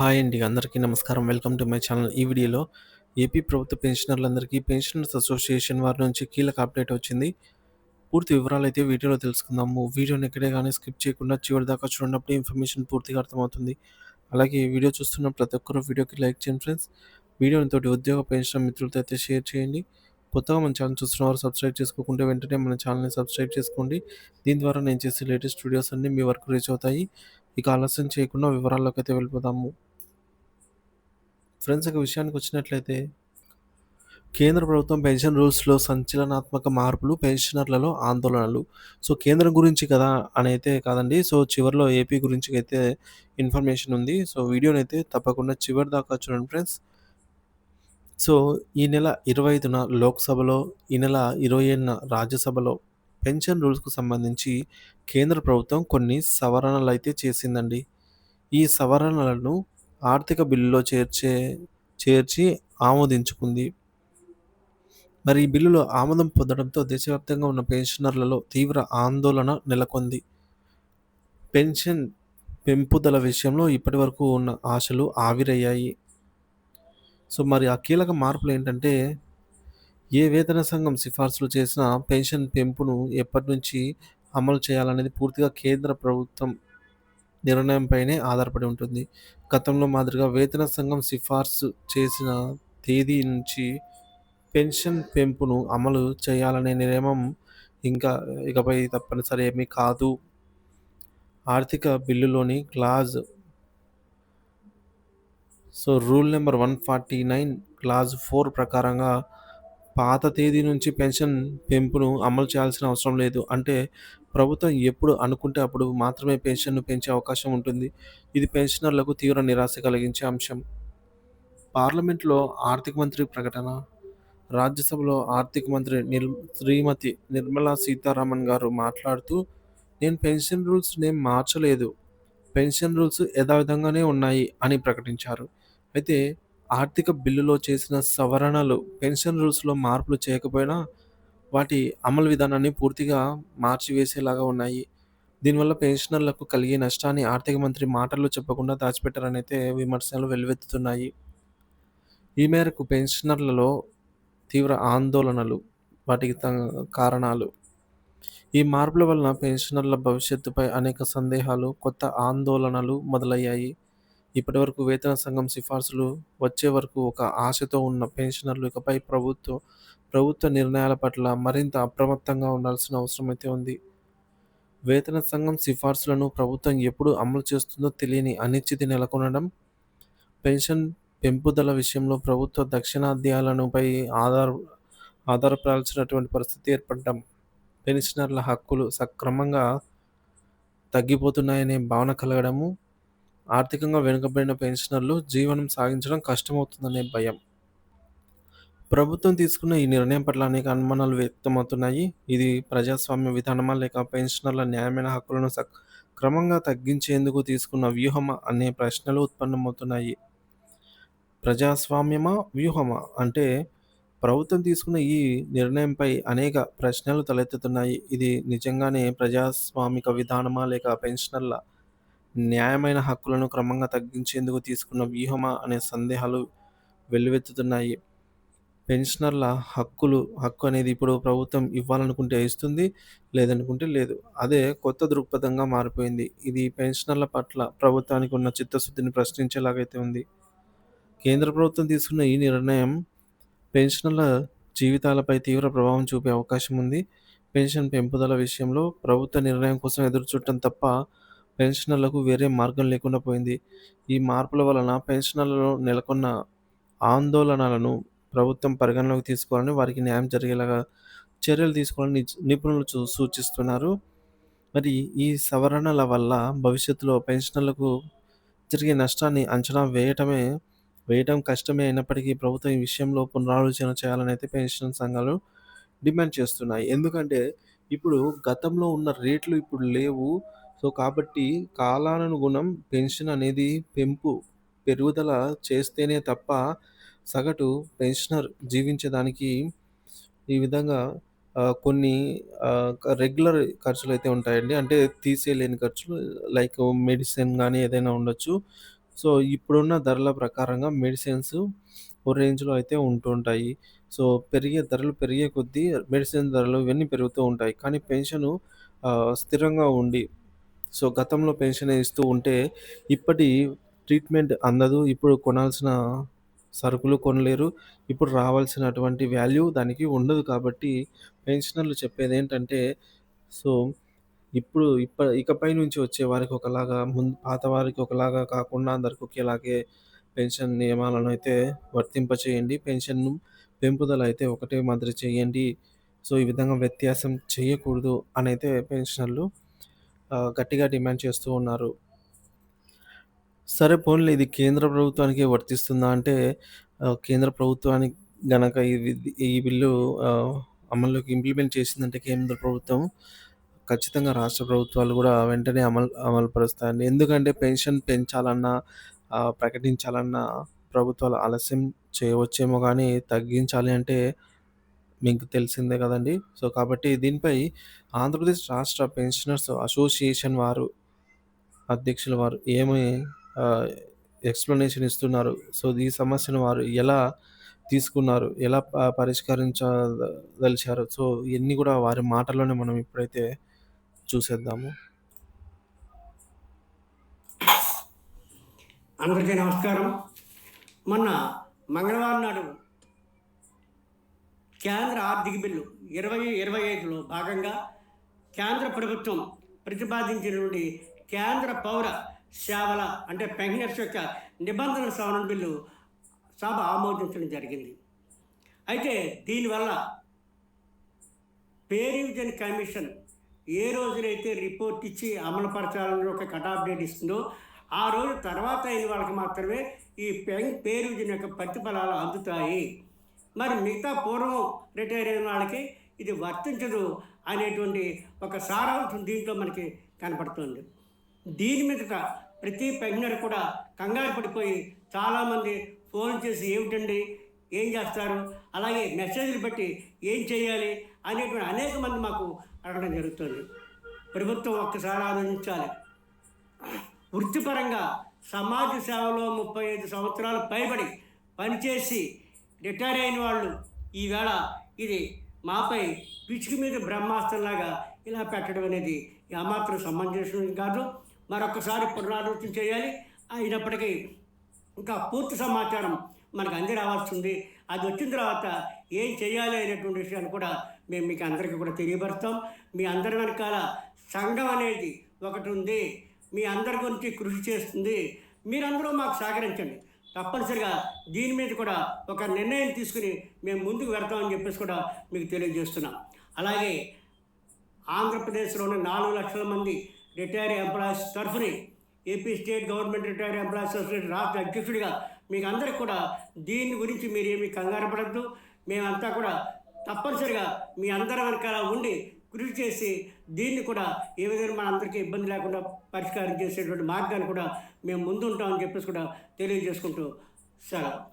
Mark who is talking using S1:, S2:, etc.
S1: Hi అండి. అందరికీ నమస్కారం. Welcome to my channel. ఈ వీడియోలో ఏపీ ప్రభుత్వ పెన్షనర్లందరికీ పెన్షనర్స్ అసోసియేషన్ వారి నుంచి కీలక అప్డేట్ వచ్చింది. పూర్తి వివరాలు అయితే వీడియోలో తెలుసుకుందాము. వీడియోని ఎక్కడే కానీ స్కిప్ చేయకుండా చివరి దాకా చూడనప్పుడు ఇన్ఫర్మేషన్ పూర్తిగా అర్థమవుతుంది. అలాగే వీడియో చూస్తున్న ప్రతి ఒక్కరు వీడియోకి లైక్ చేయండి ఫ్రెండ్స్. వీడియోని తోటి ఉద్యోగ పెన్షన్ మిత్రులతో అయితే షేర్ చేయండి. కొత్తగా మన ఛానల్ చూస్తున్న వారు సబ్స్క్రైబ్ చేసుకోకుంటే వెంటనే మన ఛానల్‌ని సబ్స్క్రైబ్ చేసుకోండి. దీని ద్వారా నేను చేసే లేటెస్ట్ వీడియోస్ అన్నీ మీ వరకు రీచ్ అవుతాయి. ఇక ఆలస్యం చేయకుండా వివరాల్లోకైతే వెళ్ళిపోదాము. ఫ్రెండ్స్ ఒక విషయానికి వచ్చినట్లయితే కేంద్ర ప్రభుత్వం పెన్షన్ రూల్స్‌లో సంచలనాత్మక మార్పులు, పెన్షనర్లలో ఆందోళనలు. సో, కేంద్రం గురించి కదా అని అయితే కాదండి. సో, చివరిలో ఏపీ గురించి అయితే ఇన్ఫర్మేషన్ ఉంది. సో, వీడియోనైతే తప్పకుండా చివరి దాకా చూడండి ఫ్రెండ్స్. సో, ఈ నెల 25న లోక్‌సభలో, ఈ నెల 27న రాజ్యసభలో పెన్షన్ రూల్స్‌కు సంబంధించి కేంద్ర ప్రభుత్వం కొన్ని సవరణలైతే చేసిందండి. ఈ సవరణలను ఆర్థిక బిల్లులో చేర్చే చేర్చి ఆమోదించుకుంది. మరి ఈ బిల్లులో ఆమోదం పొందడంతో దేశవ్యాప్తంగా ఉన్న పెన్షనర్లలో తీవ్ర ఆందోళన నెలకొంది. పెన్షన్ పెంపుదల విషయంలో ఇప్పటివరకు ఉన్న ఆశలు ఆవిరయ్యాయి. సో, మరి ఆ కీలక మార్పులు ఏంటంటే ఏ వేతన సంఘం సిఫార్సులు చేసినా పెన్షన్ పెంపును ఎప్పటినుంచి అమలు చేయాలనేది పూర్తిగా కేంద్ర ప్రభుత్వం నిర్ణయంపైనే ఆధారపడి ఉంటుంది. గతంలో మాదిరిగా వేతన సంఘం సిఫార్సు చేసిన తేదీ నుంచి పెన్షన్ పెంపును అమలు చేయాలనే నియమం ఇంకా ఇకపై తప్పనిసరి ఏమీ కాదు. ఆర్థిక బిల్లులోని clause so, rule number one forty nine clause four ప్రకారంగా పాత తేదీ నుంచి పెన్షన్ పెంపును అమలు చేయాల్సిన అవసరం లేదు. అంటే ప్రభుత్వం ఎప్పుడు అనుకుంటే అప్పుడు మాత్రమే పెన్షన్‌ను పెంచే అవకాశం ఉంటుంది. ఇది పెన్షనర్లకు తీవ్ర నిరాశ కలిగించే అంశం. పార్లమెంట్‌లో ఆర్థిక మంత్రి ప్రకటన రాజ్యసభలో ఆర్థిక మంత్రి నిర్ శ్రీమతి నిర్మలా సీతారామన్ గారు మాట్లాడుతూ, "నేను పెన్షన్ రూల్స్‌నేం మార్చలేదు. పెన్షన్ రూల్స్ యథావిధంగానే ఉన్నాయి" అని ప్రకటించారు. అయితే ఆర్థిక బిల్లులో చేసిన సవరణలు పెన్షన్ రూల్స్‌లో మార్పులు చేయకపోయినా వాటి అమలు విధానాన్ని పూర్తిగా మార్చివేసేలాగా ఉన్నాయి. దీనివల్ల పెన్షనర్లకు కలిగే నష్టాన్ని ఆర్థిక మంత్రి మాటల్లో చెప్పకుండా దాచిపెట్టారనైతే విమర్శలు వెల్లువెత్తుతున్నాయి. ఈ మేరకు పెన్షనర్లలో తీవ్ర ఆందోళనలు, వాటికి త కారణాలు ఈ మార్పుల వలన పెన్షనర్ల భవిష్యత్తుపై అనేక సందేహాలు, కొత్త ఆందోళనలు మొదలయ్యాయి. ఇప్పటివరకు వేతన సంఘం సిఫార్సులు వచ్చే వరకు ఒక ఆశతో ఉన్న పెన్షనర్లు ఇకపై ప్రభుత్వ ప్రభుత్వ నిర్ణయాల పట్ల మరింత అప్రమత్తంగా ఉండాల్సిన అవసరమైతే ఉంది. వేతన సంఘం సిఫార్సులను ప్రభుత్వం ఎప్పుడు అమలు చేస్తుందో తెలియని అనిశ్చితి నెలకొనడం, పెన్షన్ పెంపుదల విషయంలో ప్రభుత్వ దాక్షిణాత్యాలనుపై ఆధార ఆధారపడాల్సినటువంటి పరిస్థితి ఏర్పడటం పెన్షనర్ల హక్కులు సక్రమంగా తగ్గిపోతున్నాయనే భావన కలగడము, ఆర్థికంగా వెనుకబడిన పెన్షనర్లు జీవనం సాగించడం కష్టమవుతుందనే భయం. ప్రభుత్వం తీసుకున్న ఈ నిర్ణయం పట్ల అనేక అనుమానాలు వ్యక్తమవుతున్నాయి. ఇది ప్రజాస్వామ్య విధానమా? లేక పెన్షనర్ల న్యాయమైన హక్కులను క్రమంగా తగ్గించేందుకు తీసుకున్న వ్యూహమా? అనే ప్రశ్నలు ఉత్పన్నమవుతున్నాయి. ప్రజాస్వామ్యమా? వ్యూహమా? అంటే ప్రభుత్వం తీసుకున్న ఈ నిర్ణయంపై అనేక ప్రశ్నలు తలెత్తుతున్నాయి. ఇది నిజంగానే ప్రజాస్వామిక విధానమా? లేక పెన్షనర్ల న్యాయమైన హక్కులను క్రమంగా తగ్గించేందుకు తీసుకున్న వ్యూహమా? అనే సందేహాలు వెల్లువెత్తుతున్నాయి. పెన్షనర్ల హక్కులు హక్కు అనేది ఇప్పుడు ప్రభుత్వం ఇవ్వాలనుకుంటే ఇస్తుంది. లేదనుకుంటే లేదు. అదే కొత్త దృక్పథంగా మారిపోయింది. ఇది పెన్షనర్ల పట్ల ప్రభుత్వానికి ఉన్న చిత్తశుద్ధిని ప్రశ్నించేలాగైతే ఉంది. కేంద్ర ప్రభుత్వం తీసుకున్న ఈ నిర్ణయం పెన్షనర్ల జీవితాలపై తీవ్ర ప్రభావం చూపే అవకాశం ఉంది. పెన్షన్ పెంపుదల విషయంలో ప్రభుత్వ నిర్ణయం కోసం ఎదురు చూడటం తప్ప పెన్షనర్లకు వేరే మార్గం లేకుండా పోయింది. ఈ మార్పుల వలన పెన్షనర్లలో నెలకొన్న ఆందోళనలను ప్రభుత్వం పరిగణలోకి తీసుకోవాలని, వారికి న్యాయం జరిగేలాగా చర్యలు తీసుకోవాలని నిపుణులు సూచిస్తున్నారు. మరి ఈ సవరణల వల్ల భవిష్యత్తులో పెన్షనర్లకు జరిగే నష్టాన్ని అంచనా వేయటమే వేయటం కష్టమే అయినప్పటికీ ప్రభుత్వం ఈ విషయంలో పునరాలోచన చేయాలని అయితే పెన్షన్ సంఘాలు డిమాండ్ చేస్తున్నాయి. ఎందుకంటే ఇప్పుడు గతంలో ఉన్న రేట్లు ఇప్పుడు లేవు. సో, కాబట్టి కాలానుగుణం పెన్షన్ అనేది పెంపు పెరుగుదల చేస్తేనే తప్ప సగటు పెన్షనర్ జీవించడానికి ఈ విధంగా కొన్ని రెగ్యులర్ ఖర్చులు అయితే ఉంటాయండి. అంటే తీసేయలేని ఖర్చులు లైక్ మెడిసిన్ కానీ ఏదైనా ఉండొచ్చు. సో, ఇప్పుడున్న ధరల ప్రకారంగా మెడిసిన్స్ ఓ రేంజ్‌లో అయితే ఉంటుంటాయి. సో, పెరిగే ధరలు పెరిగే కొద్దీ మెడిసిన్ ధరలు ఇవన్నీ పెరుగుతూ ఉంటాయి. కానీ పెన్షను స్థిరంగా ఉండి సో, గతంలో పెన్షన్ ఇస్తూ ఉంటే ఇప్పటి ట్రీట్మెంట్ అందదు. ఇప్పుడు కొనాల్సిన సరుకులు కొనలేరు. ఇప్పుడు రావాల్సినటువంటి వాల్యూ దానికి ఉండదు కాబట్టి పెన్షనర్లు చెప్పేదేంటంటే సో, ఇప్పుడు ఇప్ప ఇకపై నుంచి వచ్చే వారికి ఒకలాగా ముందు పాత వారికి ఒకలాగా కాకుండా అందరికి ఒకేలాగే పెన్షన్ నియమాలను అయితే వర్తింపచేయండి. పెన్షన్‌ను పెంపుదల అయితే ఒకటే మాదిరి చేయండి. సో, ఈ విధంగా వ్యత్యాసం చేయకూడదు అని అయితే పెన్షనర్లు గట్టిగా డిమాండ్ చేస్తూ ఉన్నారు. సరే పోన్లే ఇది కేంద్ర ప్రభుత్వానికి వర్తిస్తుందా అంటే కేంద్ర ప్రభుత్వానికి గనక ఈ ఈ బిల్లు అమల్లోకి ఇంప్లిమెంట్ చేసిందంటే కేంద్ర ప్రభుత్వం ఖచ్చితంగా రాష్ట్ర ప్రభుత్వాలు కూడా వెంటనే అమలు అమలుపరుస్తాయండి ఎందుకంటే పెన్షన్ పెంచాలన్నా ప్రకటించాలన్నా ప్రభుత్వాలు ఆలస్యం చేయవచ్చేమో కానీ తగ్గించాలి అంటే మీకు తెలిసిందే కదండి సో, కాబట్టి దీనిపై ఆంధ్రప్రదేశ్ రాష్ట్ర పెన్షనర్స్ అసోసియేషన్ వారు అధ్యక్షుల వారు ఏమి ఎక్స్ప్లెనేషన్ ఎక్స్‌ప్లనేషన్ ఇస్తున్నారు. సో, ఈ సమస్యను వారు ఎలా తీసుకున్నారు? ఎలా పరిష్కరించదలిచారు? సో, ఇవన్నీ కూడా వారి మాటల్లోనే మనం ఇప్పుడైతే చూసేద్దాము.
S2: అందరికీ నమస్కారం మొన్న మంగళవారం నాడు కేంద్ర ఆర్థిక బిల్లు ఇరవై ఇరవై ఐదులో భాగంగా కేంద్ర ప్రభుత్వం ప్రతిపాదించినటువంటి కేంద్ర పౌర సేవల అంటే పెన్షనర్స్ యొక్క నిబంధన సవరణ బిల్లు సభ ఆమోదించడం జరిగింది. అయితే దీనివల్ల పే రివిజన్ కమిషన్ ఏ రోజునైతే రిపోర్ట్ ఇచ్చి అమలుపరచాలని ఒక కటాప్డేట్ ఇస్తుందో ఆ రోజు తర్వాత అయిన వాళ్ళకి మాత్రమే ఈ పెన్ పే రివిజన్ యొక్క ప్రతిఫలాలు అందుతాయి. మరి మిగతా పూర్వం రిటైర్ అయిన వాళ్ళకి ఇది వర్తించదు అనేటువంటి ఒక సారాంశం దీంట్లో మనకి కనపడుతుంది. దీని మీదట ప్రతి పెగ్నర్ కూడా కంగారు పడిపోయి చాలామంది ఫోన్ చేసి ఏమిటండి ఏం చేస్తారు అలాగే మెసేజ్లు బట్టి ఏం చేయాలి అనేటువంటి అనేక మంది మాకు అడగడం జరుగుతుంది. ప్రభుత్వం ఒక్కసారి ఆలోచించాలి. వృత్తిపరంగా సమాజ సేవలో ముప్పై ఐదు సంవత్సరాలు పైబడి పనిచేసి రిటైర్ అయిన వాళ్ళు ఈవేళ ఇది మాపై పిచ్చుకి మీద బ్రహ్మాస్త్రంలాగా ఇలా పెట్టడం అనేది ఏమాత్రం సమంజసం కాదు. మరొకసారి పునరాలోచన చేయాలి. అయినప్పటికీ ఇంకా పూర్తి సమాచారం మనకు అంది రావాల్సి ఉంది. అది వచ్చిన తర్వాత ఏం చేయాలి అనేటువంటి విషయాన్ని కూడా మేము మీకు అందరికీ కూడా తెలియపరుస్తాం. మీ అందరి వెనకాల సంఘం అనేది ఒకటి ఉంది. మీ అందరి గురించి కృషి చేస్తుంది. మీరందరూ మాకు సహకరించండి. తప్పనిసరిగా దీని మీద కూడా ఒక నిర్ణయం తీసుకుని మేము ముందుకు వెళ్తామని చెప్పేసి కూడా మీకు తెలియజేస్తున్నాం. అలాగే ఆంధ్రప్రదేశ్లోని నాలుగు లక్షల మంది retire employees తరఫుని AP state government retire employees association రాష్ట్ర అధ్యక్షుడిగా మీకు అందరికి కూడా దీని గురించి మీరు ఏమి కంగారు పడద్దు. మేమంతా కూడా తప్పనిసరిగా మీ అందరి వెనకాల ఉండి కృషి చేసి దీన్ని కూడా ఏ విధంగా మన అందరికీ ఇబ్బంది లేకుండా పరిష్కారం చేసేటువంటి మార్గాన్ని కూడా మేము ముందుంటామని చెప్పేసి కూడా తెలియజేసుకుంటూ సెలవు.